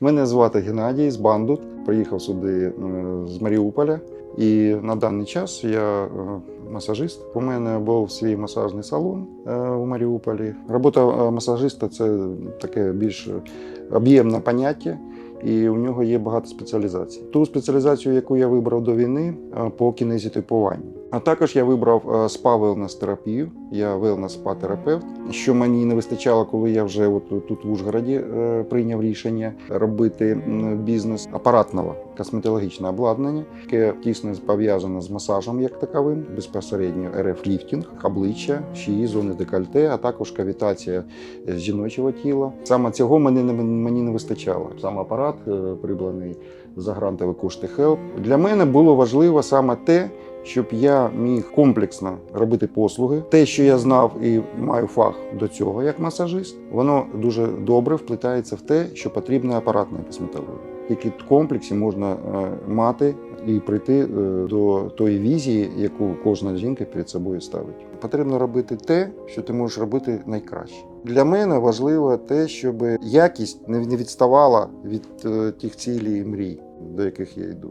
Мене звати Геннадій з Бандут. Приїхав сюди е, з Маріуполя. І на даний час я е, масажист. У мене був свій масажний салон е, у Маріуполі. Робота масажиста це таке більш об'ємне поняття. І у нього є багато спеціалізацій. Ту спеціалізацію, яку я вибрав до війни, по кінезітипуванню. А також я вибрав е, спа велнес терапію. Я велнес спа терапевт. Що мені не вистачало, коли я вже от тут в Ужгороді е, прийняв рішення робити бізнес апаратного косметологічне обладнання, яке тісно пов'язане з масажем як таковим, безпосередньо РФ ліфтінг, обличчя, шиї, зони декольте, а також кавітація е, жіночого тіла. Саме цього мені не мені не вистачало. Сам апарат прибраний за грантові кошти Хелп. Для мене було важливо саме те, щоб я міг комплексно робити послуги. Те, що я знав і маю фах до цього як масажист, воно дуже добре вплітається в те, що потрібна апаратна косметологія. Тільки в комплексі можна е, мати і прийти е, до тої візії, яку кожна жінка перед собою ставить. Потрібно робити те, що ти можеш робити найкраще. Для мене важливо те, щоб якість не не відставала від е, тих цілей і мрій, до яких я йду.